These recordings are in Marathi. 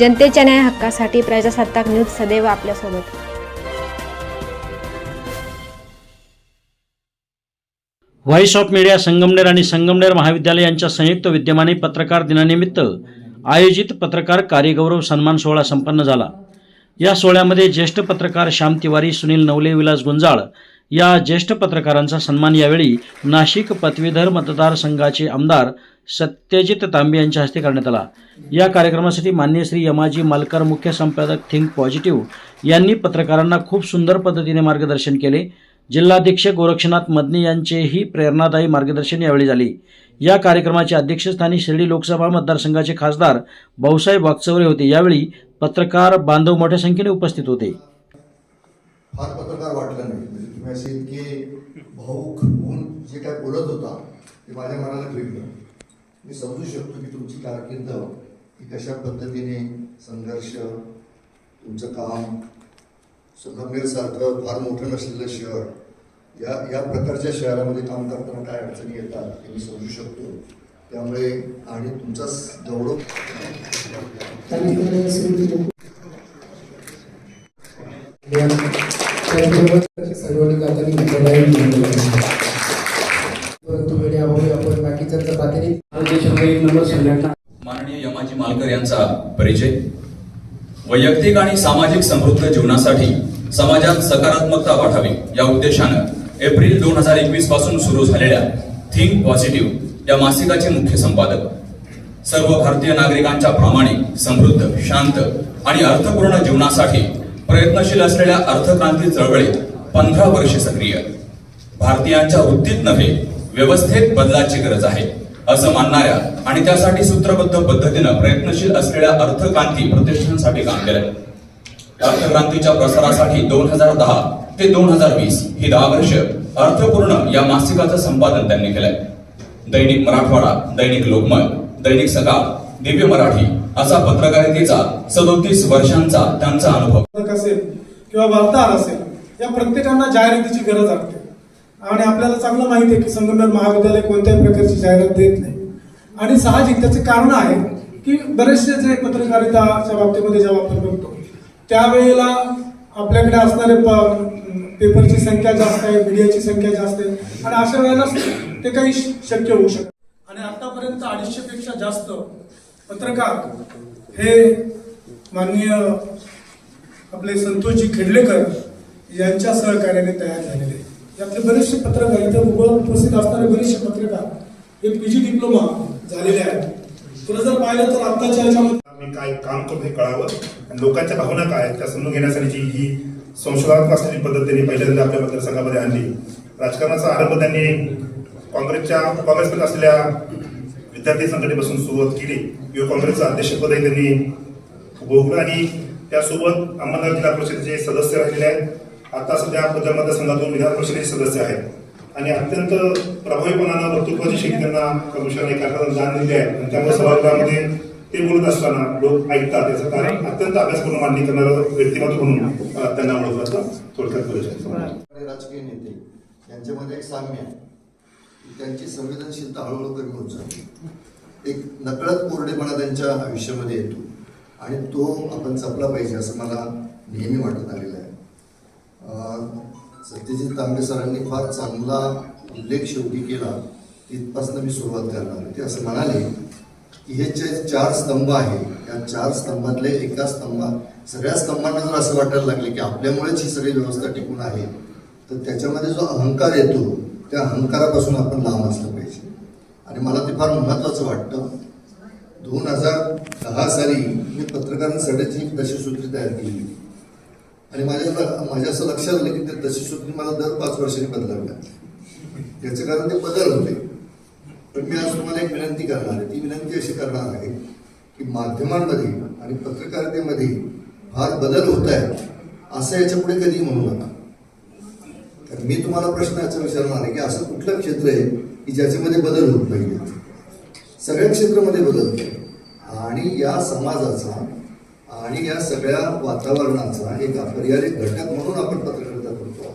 जनतेच्या न्याय हक्कासाठी प्रजासत्ताक न्यूज सदैव आपल्यासोबत. व्हॉइस ऑफ मीडिया संगमनेर आणि संगमनेर महाविद्यालय यांच्या संयुक्त विद्यमाने पत्रकार दिनानिमित्त आयोजित पत्रकार कार्यगौरव सन्मान सोहळा संपन्न झाला. या सोहळ्यामध्ये ज्येष्ठ पत्रकार श्याम तिवारी सुनील नवले विलास गुंजाळ या ज्येष्ठ पत्रकारांचा सन्मान यावेळी नाशिक पदवीधर मतदारसंघाचे आमदार सत्यजित तांबे यांच्या हस्ते करण्यात आला. या कार्यक्रमासाठी मान्य श्री यमाजी मालकर मुख्य संपादक थिंक पॉझिटिव्ह यांनी पत्रकारांना खूप सुंदर पद्धतीने मार्गदर्शन केले. जिल्हाध्यक्ष गोरक्षनाथ मदनी यांचेही प्रेरणादायी मार्गदर्शन यावेळी झाले. या कार्यक्रमाच्या अध्यक्षस्थानी शिर्डी लोकसभा मतदारसंघाचे खासदार भाऊसाहेब वागचौरे होते. यावेळी पत्रकार बांधव मोठ्या संख्येने उपस्थित होते. फार पत्रकार वाटलं नाही. म्हणजे तुम्ही असे इतके भाऊक होऊन जे काय बोलत होता ते माझ्या मनाला फिरलं. मी समजू शकतो की तुमची कारकीर्द ही कशा पद्धतीने संघर्ष तुमचं काम संगमनेरसारखं फार मोठं नसलेलं शहर या या प्रकारच्या शहरामध्ये काम करताना काय अडचणी येतात हे मी समजू शकतो. त्यामुळे आणि तुमचाच गौरव सर्वांनी करताना विद्यालय परंतु मीडियामुळे आपण बाकीच्यांचा प्रातिनिधिक माननीय यमाजी मालकर यांचा परिचय वैयक्तिक आणि सामाजिक समृद्ध जीवनासाठी समाजात सकारात्मकता वाढावी या उद्देशानं एप्रिल दोन हजार एकवीसपासून सुरू झालेल्या थिंक पॉझिटिव्ह या मासिकाचे मुख्य संपादक. सर्व भारतीय नागरिकांच्या प्रामाणिक समृद्ध शांत आणि अर्थपूर्ण जीवनासाठी प्रयत्नशील असलेल्या अर्थक्रांती चळवळीत पंधरा वर्षे सक्रिय. भारतीयांच्या वृत्तीत नव्हे व्यवस्थेत बदलाची गरज आहे. असं मानणाऱ्या आणि त्यासाठी सूत्रबद्ध पद्धतीनं प्रयत्नशील असलेल्या अर्थक्रांती प्रतिष्ठानसाठी काम केलंय. अर्थक्रांतीच्या प्रसारासाठी दोन हजार दहा ते दोन हजार वीस ही दहा वर्ष अर्थपूर्ण या मासिकाचं संपादन त्यांनी केलंय. दैनिक मराठवाडा दैनिक लोकमत दैनिक सकाळ दिव्य मराठी असा पत्रकारितेचा सदोतीस वर्षांचा त्यांचा अनुभव. असेल किंवा वार्ताहर असेल या प्रत्येकांना जाहिरातीची गरज असते आणि आपल्याला चांगलं माहिती आहे की संगमनेर महाविद्यालय कोणत्याही प्रकारची जाहिरात देत नाही. आणि साहजिक त्याचे कारण आहे की बरेचसे जे पत्रकारिताच्या बाबतीमध्ये जेव्हा आपण बघतो त्यावेळेला आपल्याकडे असणारे प- पेपरची संख्या जास्त आहे मीडियाची संख्या जास्त आहे आणि अशा वेळेला ते काही शक्य होऊ शकतं आणि आतापर्यंत अडीचशे पेक्षा जास्त पत्रकार हे माननीय आपले संतोषजी खेडलेकर यांच्या सहकार्याने तयार झालेले यातले बरेचसे पत्रकार इथे उभं उपस्थित असणारे बरेचसे पत्रकार हे पीजी डिप्लोमा झालेले आहेत. तुला जर पाहिलं तर आत्ताच्या याच्यामध्ये आम्ही काय काम करतो हे कळावं? आणि लोकांच्या भावना काय आहेत? त्या समजून घेण्यासाठी ही संशोधनात्मक असलेली पद्धत त्यांनी पहिल्यांदा आपल्या मतदारसंघामध्ये आणली. राजकारणाचा आरंभ त्यांनी काँग्रेसच्या काँग्रेसमध्ये असलेल्या विद्यार्थी संघटनेपासून सुरुवात केली. युवा काँग्रेसचं अध्यक्षपदही त्यांनी भोगलं आणि त्यासोबत अहमदनगर जिल्हा परिषदेचे सदस्य राहिलेले आहेत. आता सध्या बदल मतदारसंघातून विधान परिषदेचे सदस्य आहेत. आणि अत्यंत प्रभावीपणानं वक्तृत्वाची शैली त्यांना कमिशनने कारखाना दान दिले आहे. आणि त्यामुळे सभागृहामध्ये ते बोलत असताना लोक ऐकतात. त्याचं कारण अत्यंत अभ्यासपूर्ण मांडणी करणारं व्यक्तिमत्व म्हणून त्यांना ओळखलं थोडक्यात परिचय आणि राजकीय नेते यांच्यामध्ये एक साम्य आहे. त्यांची संवेदनशीलता हळूहळू कमी होत जाते. एक नकळत कोरडेपणा त्यांच्या आयुष्यामध्ये येतो. आणि तो आपण जपला पाहिजे असं मला नेहमी वाटत आलेलं आहे. सत्यजित तांबे सरांनी फार चांगला उल्लेख शेवटी केला तिथपासून मी सुरुवात करणार ते असं म्हणाले की हे जे चार स्तंभ आहे या चार स्तंभातले एका स्तंभात सगळ्या स्तंभांना जर असं वाटायला लागले की आपल्यामुळेच ही सगळी व्यवस्था टिकून आहे तर त्याच्यामध्ये जो अहंकार येतो त्या अहंकारापासून आपण लांब असलं पाहिजे. आणि मला ते फार महत्त्वाचं वाटतं. दोन हजार दहा साली मी पत्रकारांसाठीची एक दशसूत्री तयार केली. आणि माझ्या माझ्या असं लक्षात आलं की ते दशसूत्री मला दर पाच वर्षांनी बदलावी याचं कारण ते बदल होते. पण मी आज तुम्हाला एक विनंती करणार आहे. ती विनंती अशी करणार आहे की माध्यमांमध्ये आणि पत्रकारितेमध्ये फार बदल होत आहेत असं याच्यापुढे कधी म्हणू नका. तर मी तुम्हाला प्रश्न याचा विचारणार आहे की असं कुठलं क्षेत्र आहे की ज्याच्यामध्ये बदल होत नाही सगळ्या क्षेत्रामध्ये बदल होतो आणि या समाजाचा आणि या सगळ्या वातावरणाचा एक अपरिहार्य घटक म्हणून आपण पत्रकारिता करतो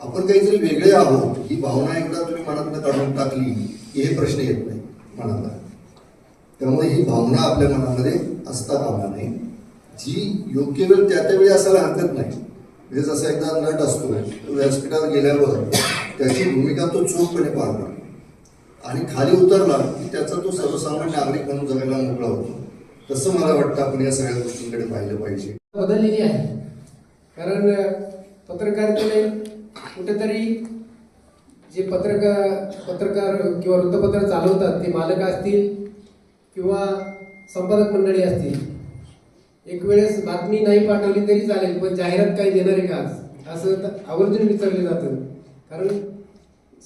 आपण काहीतरी वेगळे आहोत ही भावना एकदा तुम्ही मनातनं काढून टाकली की हे प्रश्न येत नाही मनाला. त्यामुळे ही भावना आपल्या मनामध्ये असता कामा नाही. जी योग्य वेळ त्या त्या वेळी असायला हरकत नाही. म्हणजे जसा एकदा नट असतो व्यासपीठात गेल्यावर त्याची भूमिका तो चोखपणे पाळतो आणि खाली उतरला की त्याचा तो सर्वसामान्य नागरिक म्हणून जगायला मोकळा होतो. तसं मला वाटतं आपण या सगळ्या गोष्टींकडे पाहिलं पाहिजे. बदललेली आहे. कारण पत्रकारितेने कुठेतरी जे पत्रकार पत्रकार किंवा वृत्तपत्र चालवतात ते मालक असतील किंवा संपादक मंडळी असतील. एक वेळेस बातमी नाही पाठवली तरी चालेल पण जाहिरात काही देणार आहे का? असं आवर्जून विचारलं जातं. कारण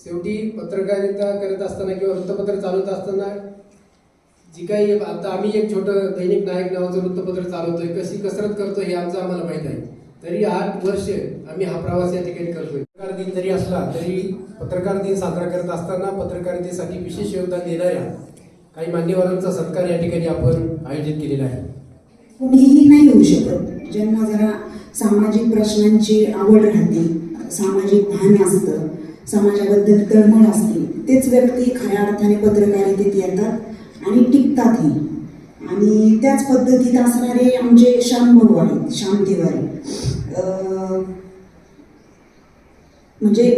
शेवटी पत्रकारिता करत असताना किंवा वृत्तपत्र चालवत असताना जी काही आता आम्ही एक छोटं दैनिक नायक नावाचं वृत्तपत्र चालवतोय. कशी कसरत करतो हे आमचं आम्हाला माहीत आहे. तरी आठ वर्ष आम्ही हा प्रवास या ठिकाणी करतोय. पत्रकार दिन जरी असला तरी पत्रकार दिन साजरा करत असताना पत्रकारितेसाठी विशेष योगदान देणाऱ्या काही मान्यवरांचा सत्कार या ठिकाणी आपण आयोजित केलेला आहे. कुणीही नाही होऊ शकत. ज्यांना जरा सामाजिक प्रश्नांची आवड राहते. सामाजिक भान असतं. समाजाबद्दल तळमळ असते. तेच व्यक्ती खऱ्या अर्थाने पत्रकारितेत येतात. आणि टिकतातही आणि त्याच पद्धतीत असणारे आमचे श्यामभाऊ आहेत श्याम तिवारी. म्हणजे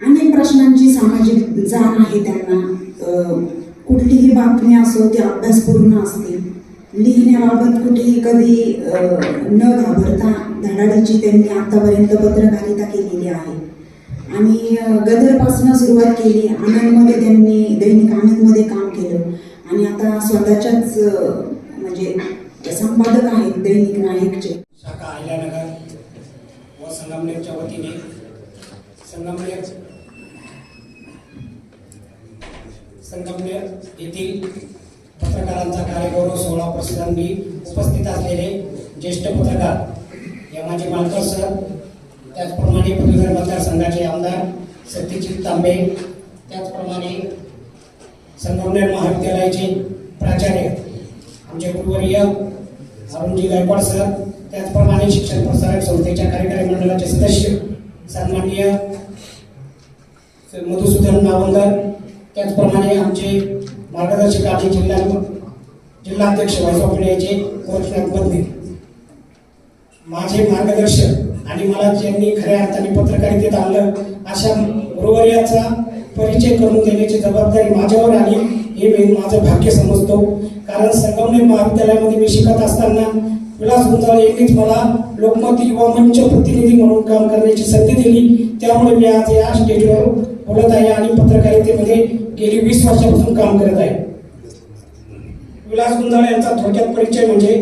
अनेक प्रश्नांची सामाजिक जाण आहे त्यांना. कुठलीही बातमी असो ती अभ्यासपूर्ण असते. लिहिण्याबाबत कुठेही कधी न घाबरता धडाडीची त्यांनी आतापर्यंत पत्रकारिता केलेली आहे. आणि गदरपासून सुरुवात केली. आनंदमध्ये त्यांनी दैनिक आनंदमध्ये काम केलं. आणि आता स्वतःच्याच म्हणजे संपादक आहेत दैनिक नायकचे शाखा अहिल्यानगर व संगमनेरच्या वतीने संगमनेर संगमनेर येथील पत्रकारांचा कार्यगौरव सोहळा प्रसिद्धांनी उपस्थित असलेले ज्येष्ठ पत्रकार यमाजी मालकर सर त्याचप्रमाणे पदवीधर मतदारसंघाचे आमदार सत्यजित तांबे त्याचप्रमाणे संगमनेर महाविद्यालयाचे प्राचार्य आमचे गुरुवर्य अरुणजी गायकवाड सर त्याचप्रमाणे शिक्षण प्रसारक संस्थेच्या कार्यकारी मंडळाचे सदस्य सन्माननीय मधुसूदन नावंदर त्याचप्रमाणे आमचे मार्गदर्शक आणि जिल्हा जिल्हाध्यक्ष वैसोपिण्याचे गोरखनाथ बंदे माझे मार्गदर्शक आणि मला ज्यांनी खऱ्या अर्थाने पत्रकारितेत आणलं अशा गुरुवर्याचा परिचय करून देण्याची जबाबदारी माझ्यावर आली हे मी माझं भाग्य समजतो. कारण संगमनेर महाविद्यालयामध्ये मी शिकत असताना विलास गुंजाळ यांनीच मला लोकमत युवा मंच प्रतिनिधी म्हणून काम करण्याची संधी दिली. त्यामुळे मी आज या स्टेजवर बोलत आहे आणि पत्रकारितेमध्ये गेली वीस वर्षापासून काम करत आहे. विलास गुंजाळ यांचा थोडक्यात परिचय म्हणजे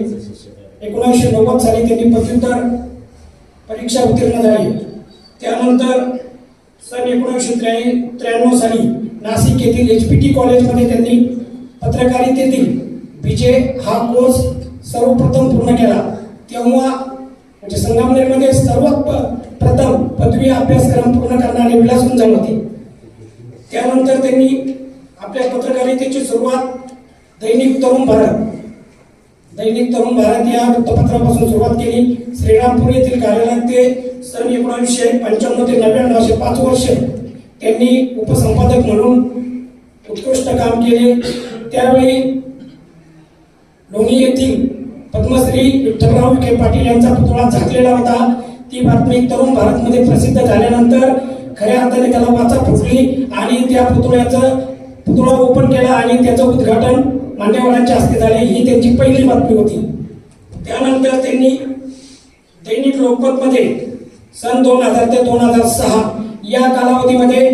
एकोणीसशे नव्वद साली त्यांनी पदव्युत्तर परीक्षा उत्तीर्ण झाली. त्यानंतर सन एकोणीसशे त्र्याण्णव साली नाशिक येथील एच पी टी कॉलेजमध्ये त्यांनी पत्रकारितेतील विजय हा कोर्स सर्वप्रथम पूर्ण केला. तेव्हा म्हणजे संगमनेरमध्ये सर्वात प- प्रथम पदवी अभ्यासक्रम पूर्ण करणारे विलास गुंजाळ होते. त्यानंतर त्यांनी आपल्या पत्रकारितेची सुरुवात दैनिक तरुण भारत दैनिक तरुण भारत या वृत्तपत्रापासून सुरुवात केली. श्रीरामपूर येथील कार्यालयात ते सन एकोणीसशे पंच्याण्णव ते नव्याण्णव असे पाच वर्ष त्यांनी उपसंपादक म्हणून उत्कृष्ट काम केले. त्यावेळी लोणी येथील पद्मश्री विठ्ठलराव विखे पाटील यांचा पुतळा झाकलेला होता. ती बातमी तरुण भारतमध्ये प्रसिद्ध झाल्यानंतर खऱ्या अर्थाने त्याला वाचा फुटली आणि त्या पुतळ्याचं पुतळा ओपन केला आणि त्याचं उद्घाटन मान्यवरांच्या हस्ते झाले. ही त्यांची पहिली बातमी होती. त्यानंतर त्यांनी दैनिक लोकमतमध्ये सन दोन हजार ते दोन हजार सहा या कालावधीमध्ये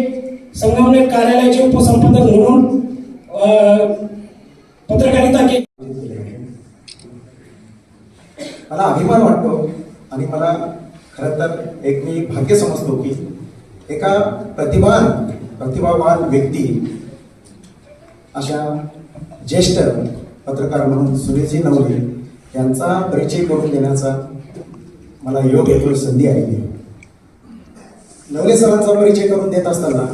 संगमनेर कार्यालयाचे उपसंपादक म्हणून पत्रकारिता केली मला अभिमान वाटतो आणि मला खरं तर एक मी भाग्य समजतो की एका प्रतिभान प्रतिभावान व्यक्ती अशा ज्येष्ठ पत्रकार म्हणून सुनीलजी नवले यांचा परिचय करून देण्याचा मला योग येतो संधी आलेली आहे. नवले सरांचा परिचय करून देत असताना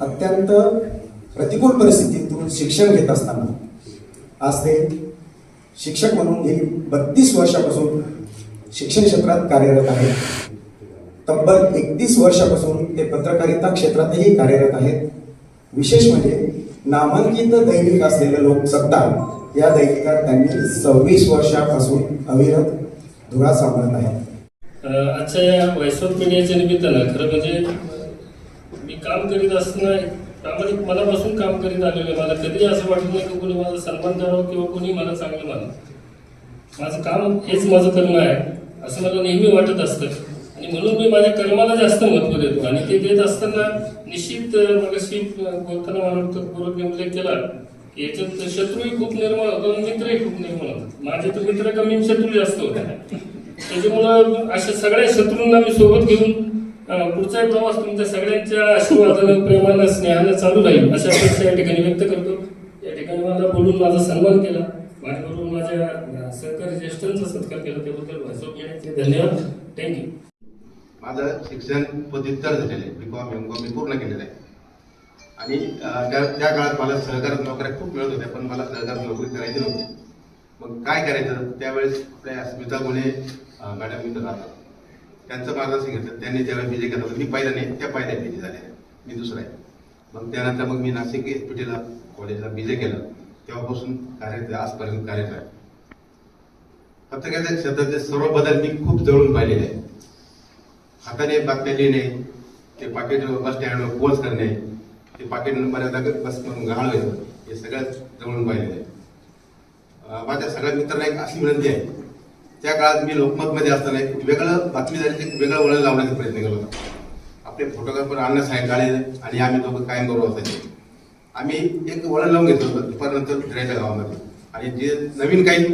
अत्यंत प्रतिकूल परिस्थितीतून शिक्षण घेत असताना आज ते शिक्षक म्हणून गेली बत्तीस वर्षापासून शिक्षण क्षेत्रात कार्यरत आहेत तब्बल एकतीस वर्षापासून ते पत्रकारिता क्षेत्रातही कार्यरत आहेत विशेष म्हणजे नामांकित दैनिक असलेलं लोकसत्ता या दैनिकात त्यांनी सव्वीस वर्षापासून अविरत धुरा सांभाळत आहे. आजच्या या वैश्विक मीडियाच्या निमित्तानं खरं म्हणजे मी काम करीत असताना प्रामाणिक मनापासून काम करीत आलेलं मला कधी असं वाटत नाही की कोणी माझा सन्मान करावा किंवा कोणी मला चांगलं मानावं. माझं काम हेच माझं कर्म आहे असं मला नेहमी वाटत असतं. आणि म्हणून मी माझ्या कर्माला जास्त महत्त्व देतो. आणि ते देत असताना निश्चित मगाशी बोलताना मला वाटतं पूर्वक उल्लेख केला की याच्यात शत्रूही खूप निर्माण होतो आणि मित्रही खूप निर्माण होतात माझे तर मित्र कमी शत्रू जास्त होते. त्याच्यामुळं अशा सगळ्या शत्रूंना मी सोबत घेऊन पुढचा पुढचाही प्रवास तुमच्या सगळ्यांच्या आशीर्वादानं प्रेमानं स्नेहानं चालू राहील अशा अपेक्षा या ठिकाणी व्यक्त करतो. या ठिकाणी मला बोलून माझा सन्मान केला. माझ्याबरोबर माझ्या सहकारी ज्येष्ठांचा सत्कार केला. त्याबद्दल भाषण घेण्याचे धन्यवाद. थँक्यू माझं शिक्षण पदव्युत्तर झालेलं आहे. बी कॉम एम कॉम मी पूर्ण केलेलं आहे. आणि त्या त्या काळात मला सहकारात नोकऱ्या खूप मिळत होत्या पण मला सहकारात नोकरी करायची नव्हती. मग काय करायचं? त्यावेळेस आपल्या स्मिता गुणे मॅडम इथं राहतात. त्यांचं मार्गदर्शन घेतलं. त्यांनी ज्यावेळेस बी जे केलं. होतं मी पहिला नाही त्या पहिल्या बी जे झाल्या मी दुसरा आहे. मग त्यानंतर मग मी नाशिक एस पी टीला कॉलेजला बी जे केलं. तेव्हापासून कार्यरत आजपर्यंत कार्यरत आहे. पत्रकारिता क्षेत्रातले सर्व बदल मी खूप जवळून पाहिलेले आहे हाताने बातम्या लिहिणे ते पाकिट बस स्टँडवर पोच करणे ते पाकिट बऱ्याचदा बस घालवायचं हे सगळ्यात जवळून पाहिलेलं आहे. माझ्या सगळ्या मित्रांना एक अशी विनंती आहे. त्या काळात मी लोकमतमध्ये असताना एक वेगळं झाली एक वेगळं वळण लावण्याचा प्रयत्न केला होता. आपले फोटोग्राफर अण्णा सायंकाळे आणि आम्ही दोघं कायम करू असायचे. आम्ही एक वळण लावून घेतलं होतं दुपारनंतर फिरायच्या गावामध्ये. आणि जे नवीन काही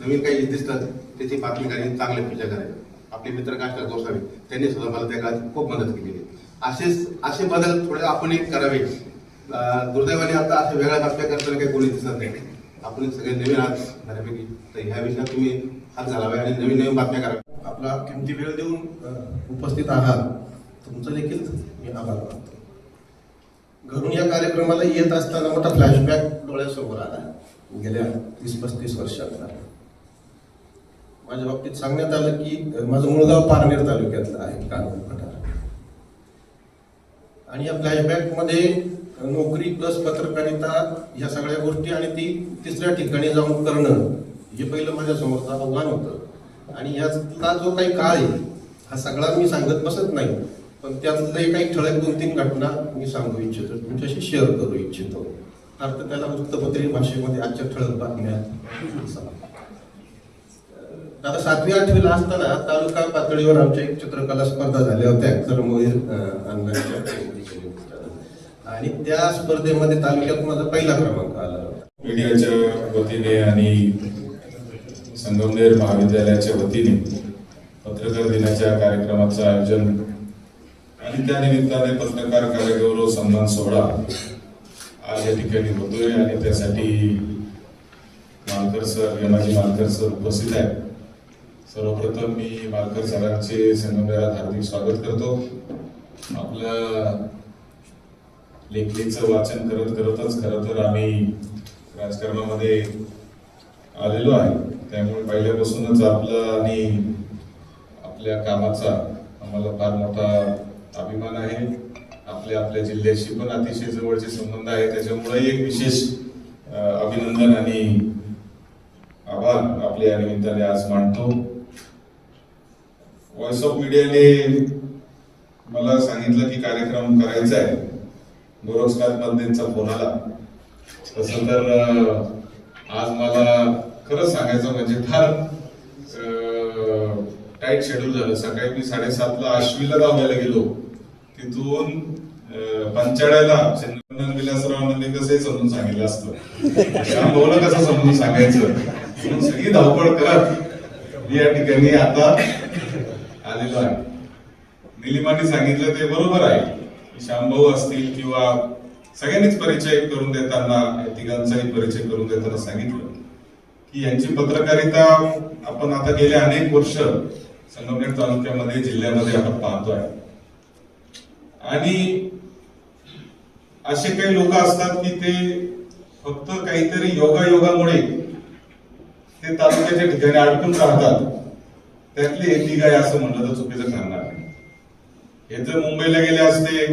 नवीन काही दिसतात त्याची बातमी करायची चांगल्या पूजा करायला आपले मित्र काष्टा गोसावी त्यांनी सुद्धा मला त्या काळात खूप मदत केली. असेच असे बदल थोडे आपण एक करावे. दुर्दैवाने आता अशा वेगळ्या बातम्या करताना काही कोणी दिसत नाही. आपण सगळे नवीन आहात बऱ्यापैकी. तर ह्या विषयात तुम्ही हात घालावे आणि नवीन नवीन बातम्या कराव्या आपला किमती वेळ देऊन उपस्थित आहात. तुमचं देखील मी आभार मानतो. घरून या कार्यक्रमाला येत असताना मोठा फ्लॅशबॅक डोळ्यासमोर आला. गेल्या तीस पस्तीस वर्षातला माझ्या बाबतीत सांगण्यात आलं की अ, माझं मूळगाव पारनेर तालुक्यातलं आहे कानूर पठार. आणि या फ्लॅशबॅकमध्ये नोकरी प्लस पत्रकारिता या सगळ्या गोष्टी आणि ती तिसऱ्या ठिकाणी जाऊन करणं हे पहिलं माझ्या समोरचं आव्हान होतं. आणि यातला जो काही काळ आहे हा सगळा मी सांगत बसत नाही पण त्यातले काही ठळक दोन तीन घटना मी सांगू इच्छितो तुमच्याशी शेअर करू इच्छितो. अर्थ त्याला वृत्तपत्री भाषेमध्ये आजच्या ठळक बातम्या. आता सातवी आठवीला असताना तालुका पातळीवर आमच्या एक चित्रकला स्पर्धा झाल्या होत्या करमवीर अण्णांच्या आणि त्या स्पर्धेमध्ये तालुक्यात माझा पहिला क्रमांक आला मीडियाच्या वतीने आणि संगमनेर महाविद्यालयाच्या वतीने पत्रकार दिनाच्या कार्यक्रमाचं आयोजन आणि त्या निमित्ताने पत्रकार कार्यगौरव सन्मान सोहळा आज या ठिकाणी होतोय आणि त्यासाठी मालकर सर यमाजी मालकर सर उपस्थित आहेत. सर्वप्रथम मी मालकर सरांचे संगमनेरात हार्दिक स्वागत करतो. आपलं लेखणीचं वाचन करत करतच खरं तर आम्ही राजकारणामध्ये आलेलो आहे. त्यामुळे पहिल्यापासूनच आपलं आणि आपल्या कामाचा आम्हाला फार मोठा अभिमान आहे. आपल्या आपल्या जिल्ह्याशी पण अतिशय जवळचे संबंध आहे. त्याच्यामुळे एक विशेष अभिनंदन आणि आभार आपल्या निमित्ताने आज मांडतो व्हॉइस ऑफ मीडियाने मला सांगितलं की कार्यक्रम करायचा आहे. गोरक्षनाथ मंदिरचा फोन आला. तसं तर आज मला खरंच सांगायचं म्हणजे फार टाईट शेड्यूल झालं. सकाळी मी साडेसातला आश्वीला धावायला गेलो. तिथून अं, पंचाळ्याला चंद्रकांत विलासरावांनी कसंही समजून सांगितलं असतं. श्याम भाऊला कसं समजून सांगायचं? सगळी धावपळ करत या ठिकाणी आता आलेलो आहे. निलिमाने सांगितलं ते बरोबर आहे. श्यामभाऊ असतील किंवा सगळ्यांनीच परिचय करून देताना तिघांचाही परिचय करून देताना सांगितलं. की यांची पत्रकारिता आपण आता गेले अनेक वर्ष संगमनेर तालुक्यामध्ये जिल्ह्यामध्ये आपण पाहतोय. आणि असे काही लोक असतात की ते फक्त काहीतरी योगा योगामुळे ते तालुक्याच्या ठिकाणी अडकून राहतात. त्यातले एक तिघ आहे असं म्हणलं तर चुकीचं ठरणार नाही. हे जर मुंबईला गेले असते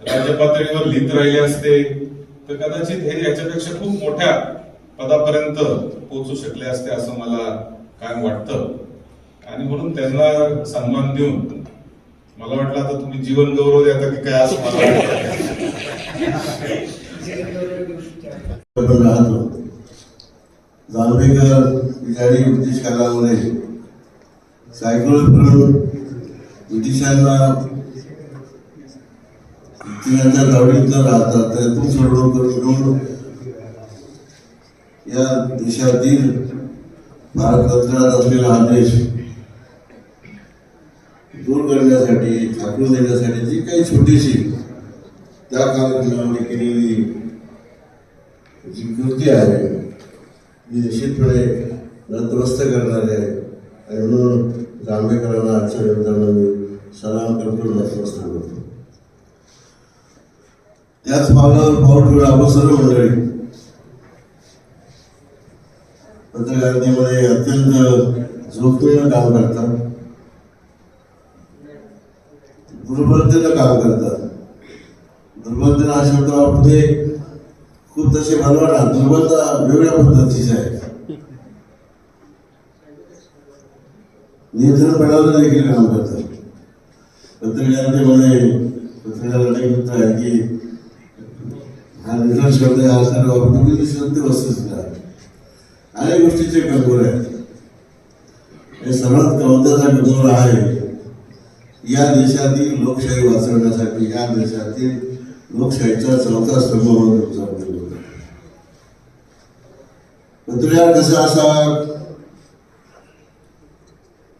राज्य पातळीवर लिहित राहिले असते तर कदाचित हे याच्यापेक्षा खूप मोठ्या पदापर्यंत पोहोचू शकले असते असं मला काय वाटतं. आणि म्हणून त्यांना सन्मान देऊन मला वाटलं आता तुम्ही जीवन गौरव देता की काय असं मला वाटतं. आपण राहतो ब्रिटिश कालामध्ये सायकल फिरून ब्रिटिशांना त्यांच्या गावडीत राहतात त्यातून सोडवणूक करून या देशातील भारत कचऱ्यात असलेला हा देश दूर करण्यासाठी झाकून देण्यासाठी जी काही छोटीशी त्या कालखंडामध्ये केलेली जी कृती आहे ती निश्चितपणे नतमस्त करणारी आहे. आणि म्हणून जांभेकरांना आजच्या निमित्तानं मी सलाम करतो नतमस्त करतो त्याच पावलावर पाऊल ठेवून आपण सर्व मंडळी. पत्रकारितेमध्ये अत्यंत जोखमीनं काम करतात. दुर्बलतेनं काम करतात. दुर्बलतेनं हा शब्द वापरते खूप तसे बनवा दुर्बलता वेगळ्या पद्धतीची आहे. नियंत्रणपणावर देखील काम करतात पत्रकारितेमध्ये पत्रकार अनेक मित्र आहे की हा निर्णय शब्द हा सर्व वापरतो की सत्य वस्तुस्थिती अनेक गोष्टीचे कंगोर आहेत हे सर्वात कवताचा कंगोर आहे या देशातील लोकशाही वाचवण्यासाठी या देशातील लोकशाहीचा चौथा स्तंभ म्हणून तुमचा होता पत्रकार कसा असावा